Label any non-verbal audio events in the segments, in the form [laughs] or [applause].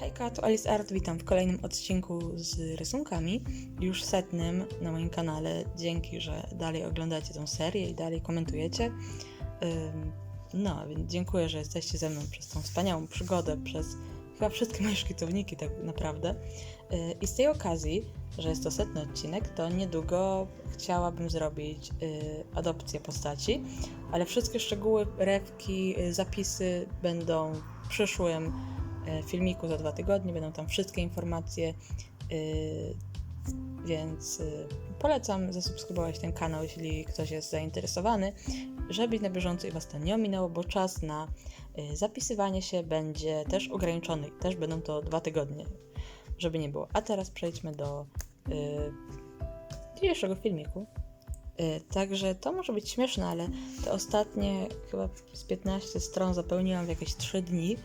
Hejka, to Alice Art, witam w kolejnym odcinku z rysunkami, już setnym na moim kanale. Dzięki, że dalej oglądacie tą serię i dalej komentujecie. No, więc dziękuję, że jesteście ze mną przez tą wspaniałą przygodę, przez chyba wszystkie moje szkicowniki tak naprawdę. Yy, I z tej okazji, że jest to setny odcinek, to niedługo chciałabym zrobić yy, adopcję postaci, ale wszystkie szczegóły, rewki, yy, zapisy będą w przyszłym filmiku za dwa tygodnie. Będą tam wszystkie informacje, y, więc y, polecam zasubskrybować ten kanał, jeśli ktoś jest zainteresowany, żeby na bieżąco i Was to nie ominęło, bo czas na y, zapisywanie się będzie też ograniczony i też będą to dwa tygodnie, żeby nie było. A teraz przejdźmy do dzisiejszego filmiku. Także to może być śmieszne, ale te ostatnie chyba z 15 stron zapełniłam w jakieś 3 dni.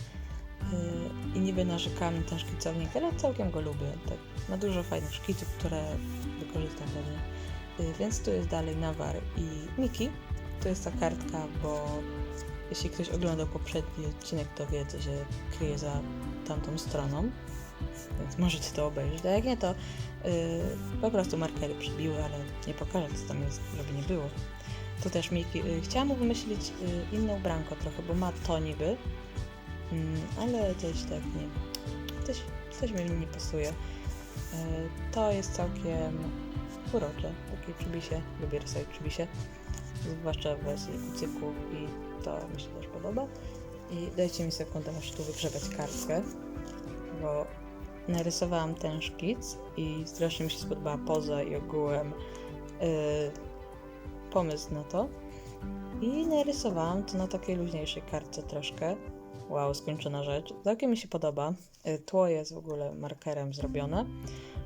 I niby narzekałam na ten szkicownik, ale całkiem go lubię. Tak, ma dużo fajnych szkiców, które wykorzystam pewnie. Yy, Więc tu jest dalej Nawar i Miki. To jest ta kartka, bo jeśli ktoś oglądał poprzedni odcinek, to wie, co się kryje za tamtą stroną. Więc możecie to obejrzeć. A jak nie, to yy, po prostu markery przybiły, ale nie pokażę, co tam jest, żeby nie było. Tu też Miki. Yy, chciałam mu wymyślić yy, inne ubranko trochę, bo ma to niby, ale coś tak nie. Coś, coś mi nie pasuje. E, To jest całkiem urocze. Takie przybisie. Lubię rysować przybisie. Zwłaszcza w wersji kucyków i to mi się też podoba. I dajcie mi sekundę, muszę tu wygrzebać kartkę, bo narysowałam ten szkic i strasznie mi się spodobała poza i ogółem e, pomysł na to. I narysowałam to na takiej luźniejszej kartce troszkę. Wow, skończona rzecz. Całkiem mi się podoba. Y, Tło jest w ogóle markerem zrobione,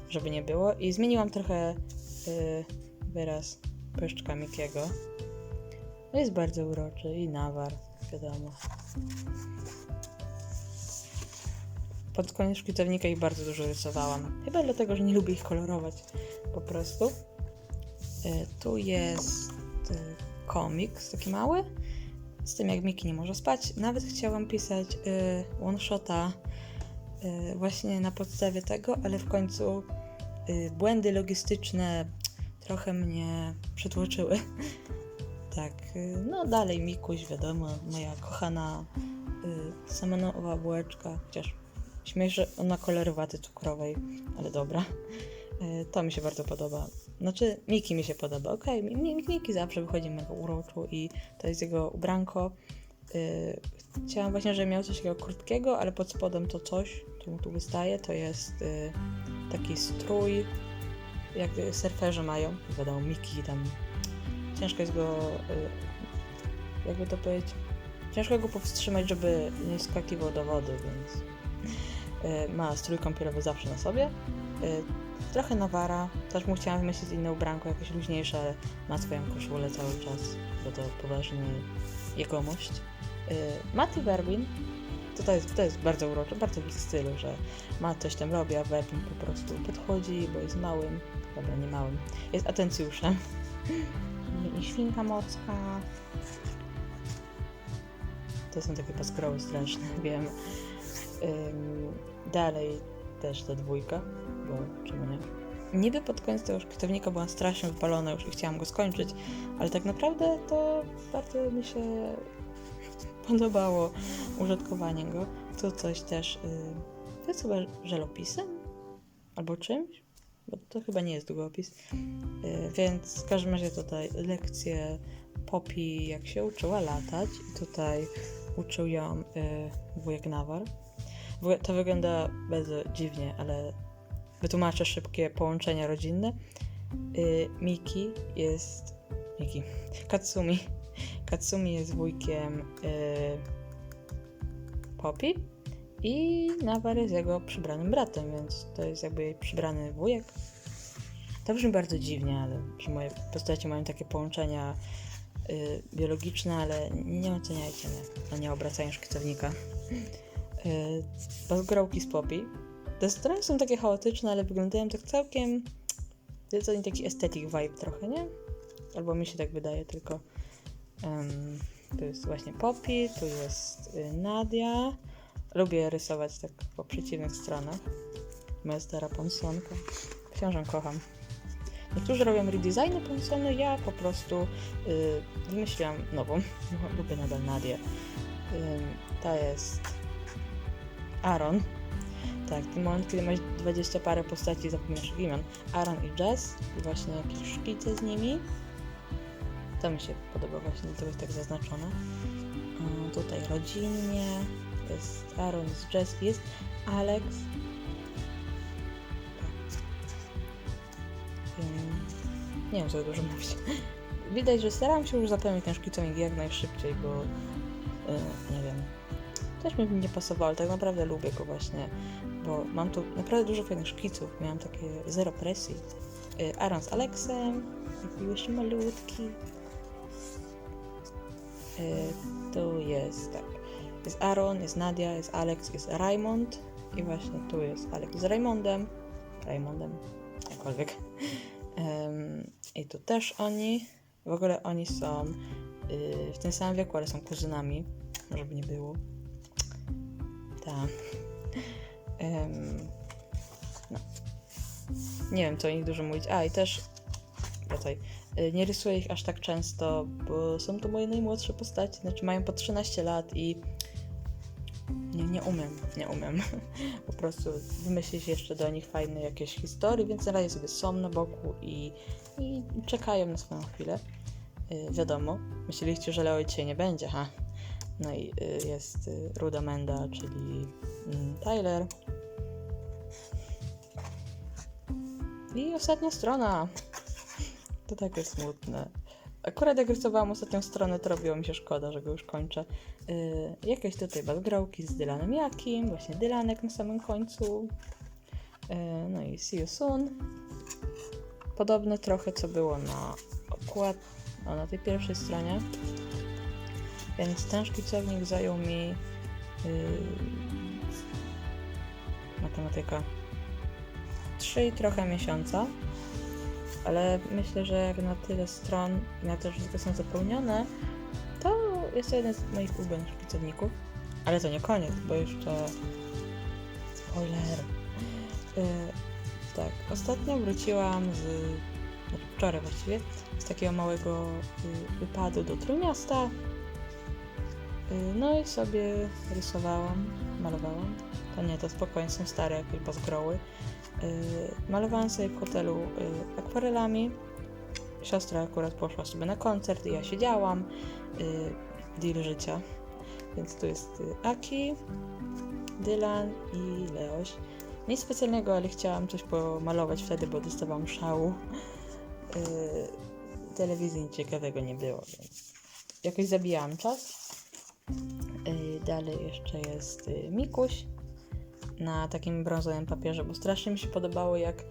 żeby nie było. I zmieniłam trochę y, wyraz pyszczka Mikiego. No jest bardzo uroczy i nawar, wiadomo. Pod koniec szkicownika ich bardzo dużo rysowałam. Chyba dlatego, że nie lubię ich kolorować po prostu. Y, tu jest y, komiks taki mały z tym jak Miki nie może spać. Nawet chciałam pisać y, one-shota y, właśnie na podstawie tego, ale w końcu y, błędy logistyczne trochę mnie przytłoczyły. [laughs] tak, y, no dalej Mikuś, wiadomo, moja kochana y, samanowa bułeczka, chociaż że ona kolorowaty cukrowej, ale dobra. Y, to mi się bardzo podoba. Znaczy, Miki mi się podoba. Okej, okay, Miki zawsze wychodzi mega uroczo i to jest jego ubranko. Yy, chciałam właśnie, żeby miał coś takiego krótkiego, ale pod spodem to coś, co mu tu wystaje, to jest yy, taki strój, jak surferzy mają. Wiadomo, Miki tam. Ciężko jest go, yy, jakby to powiedzieć, ciężko go powstrzymać, żeby nie skakiwał do wody, więc yy, ma strój kąpielowy zawsze na sobie. Yy, trochę nawara. Też mu chciałam wymyślić inne ubranko, jakieś luźniejsze, ale ma swoją koszulę cały czas, bo to poważny jegomość. Yy, Matty Berwin, to, to, jest, to jest bardzo urocze, bardzo w ich stylu, że ma coś tam robi, a Berwin po prostu podchodzi, bo jest małym, dobra, nie małym, jest atencjuszem. I świnka morska. To są takie paskroły straszne, [laughs] wiem. Dalej też ta dwójka, bo czemu nie? Niby pod koniec tego szkietownika byłam strasznie wypalona już i chciałam go skończyć, ale tak naprawdę to bardzo mi się podobało użytkowanie go. Tu coś też, yy, to jest chyba żelopisem? Albo czymś? Bo to chyba nie jest długopis. Yy, więc w każdym razie tutaj lekcje Poppy, jak się uczyła latać i tutaj uczył ją yy, wujek Nawar. To wygląda bardzo dziwnie, ale wytłumaczę szybkie połączenia rodzinne. Yy, Miki jest. Miki. [laughs] Katsumi. Katsumi jest wujkiem yy, Poppy i Nawar jest jego przybranym bratem, więc to jest jakby jej przybrany wujek. To brzmi bardzo dziwnie, ale że moje postacie mają takie połączenia yy, biologiczne, ale nie, oceniajcie mnie, no nie obracają szkicownika. Yy, Bazgrołki z Poppy. Te strony są takie chaotyczne, ale wyglądają tak całkiem... Jest taki aesthetic vibe trochę, nie? Albo mi się tak wydaje, tylko... Um, tu jest właśnie Poppy, tu jest y, Nadia, lubię rysować tak po przeciwnych stronach. Moja stara ponsonka. Książę kocham. Niektórzy robią redesigny ponsony, ja po prostu y, wymyśliłam nową. [laughs] Lubię nadal Nadię. Ym, ta jest Aaron. Tak, ten moment, kiedy masz 20 parę postaci, zapominasz imion. Aaron i Jess i właśnie jakieś szkice z nimi. To mi się podoba właśnie, to jest tak zaznaczone. Ym, tutaj rodzinnie jest Aaron, jest Jess, jest Alex. Tak. Ym, nie wiem, co dużo mówić. [laughs] Widać, że staram się już zapełnić ten szkicownik jak najszybciej, bo yy, nie wiem, też mi nie pasowało, ale tak naprawdę lubię go właśnie, bo mam tu naprawdę dużo fajnych szkiców, miałam takie zero presji. Yy, Aaron z Aleksem, już malutki. Yy, tu jest tak, jest Aaron, jest Nadia, jest Alex, jest Raymond i właśnie tu jest Alex z Raymondem, Raymondem, jakkolwiek. [laughs] I tu też oni, w ogóle oni są yy, w tym samym wieku, ale są kuzynami, żeby nie było. Tak. Em, no. Nie wiem, co o nich dużo mówić. A, i też wracaj. y, Nie rysuję ich aż tak często, bo są to moje najmłodsze postaci. Znaczy mają po 13 lat i nie, nie umiem, nie umiem. [laughs] Po prostu wymyślić jeszcze do nich fajne jakieś historie, więc na razie sobie są na boku i, i czekają na swoją chwilę. Y, wiadomo, myśleliście, że Leo dzisiaj nie będzie, ha? No i y, jest y, Ruda Menda, czyli mm, Tyler. I ostatnia strona. To takie smutne. Akurat jak rysowałam ostatnią stronę, to robiło mi się szkoda, że go już kończę. Y, jakieś tutaj backgrałki z Dylanem Jakim, właśnie Dylanek na samym końcu. Y, no i See You Soon. Podobne trochę, co było na okład, no, na tej pierwszej stronie. Więc ten szkicownik zajął mi yy, matematyka 3 i trochę miesiąca. Ale myślę, że jak na tyle stron i na to, że te są zapełnione, to jest to jeden z moich ulubionych szkicowników. Ale to nie koniec, bo jeszcze spoiler. Yy, tak, ostatnio wróciłam z znaczy wczoraj właściwie, z takiego małego y, wypadu do Trójmiasta. Y, No i sobie rysowałam, malowałam. To nie, to spokojnie, są stare jakieś bazgroły. Y, Malowałam sobie w hotelu y, akwarelami. Siostra akurat poszła sobie na koncert i ja siedziałam. Deal życia. Więc tu jest Aki, Dylan i Leoś. Nic specjalnego, ale chciałam coś pomalować wtedy, bo dostawałam szału. Yy, telewizji nic ciekawego nie było, więc jakoś zabijałam czas. Yy, dalej jeszcze jest yy, Mikuś na takim brązowym papierze, bo strasznie mi się podobało, jak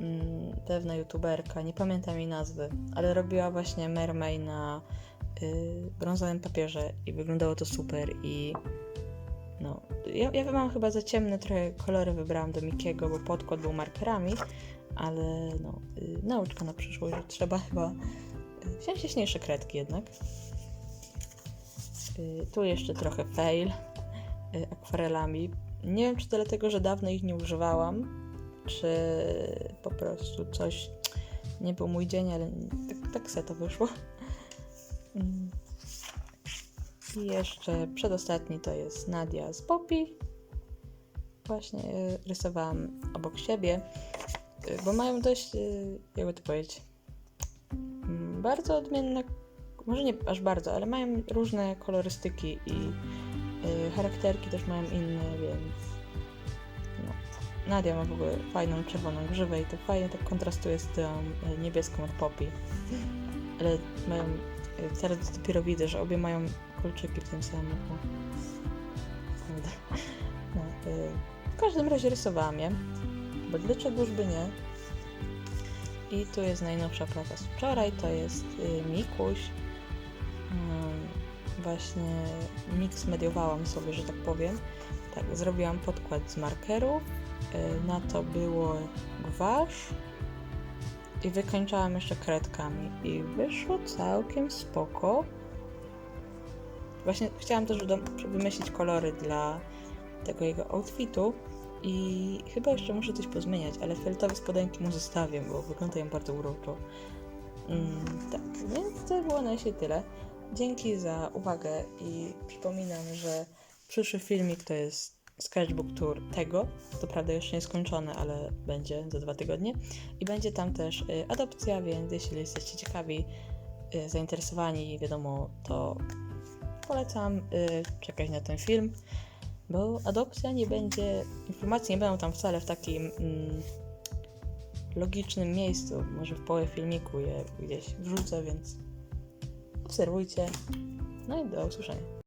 mm, pewna youtuberka, nie pamiętam jej nazwy, ale robiła właśnie Mermay na yy, brązowym papierze i wyglądało to super i no, ja, ja mam chyba za ciemne trochę kolory wybrałam do Mikiego, bo podkład był markerami, ale no, y, nauczka na przyszłość, że trzeba chyba y, wziąć jaśniejsze kredki jednak. Y, tu jeszcze trochę fail y, akwarelami. Nie wiem, czy to dlatego, że dawno ich nie używałam, czy po prostu coś nie był mój dzień, ale tak, tak se to wyszło. Mm. I jeszcze przedostatni to jest Nadia z Poppy. Właśnie y, rysowałam obok siebie, bo mają dość, jakby to powiedzieć, mm, bardzo odmienne, może nie aż bardzo, ale mają różne kolorystyki i y, charakterki też mają inne, więc no. Nadia ma w ogóle fajną czerwoną grzywę i to fajnie tak kontrastuje z tą y, niebieską od Poppy. Ale mają, y, teraz dopiero widzę, że obie mają kolczyki w tym samym. No, y, w każdym razie rysowałam je, bo dlaczego już by nie? I tu jest najnowsza praca z wczoraj, to jest y, Mikuś. Właśnie mix mediowałam sobie, że tak powiem. Tak, zrobiłam podkład z markerów, y, na to było gwasz i wykończałam jeszcze kredkami i wyszło całkiem spoko. Właśnie chciałam też wymyślić kolory dla tego jego outfitu i chyba jeszcze muszę coś pozmieniać, ale fioletowe spodenki mu zostawię, bo wyglądają bardzo uroczo. Mm, tak, więc to było na dzisiaj tyle. Dzięki za uwagę i przypominam, że przyszły filmik to jest sketchbook tour tego. To prawda jeszcze nie skończony, ale będzie za dwa tygodnie. I będzie tam też y, adopcja, więc jeśli jesteście ciekawi, y, zainteresowani, wiadomo, to polecam y, czekać na ten film, bo adopcja nie będzie, informacje nie będą tam wcale w takim mm, logicznym miejscu. Może w połowie filmiku je gdzieś wrzucę, więc obserwujcie. No i do usłyszenia.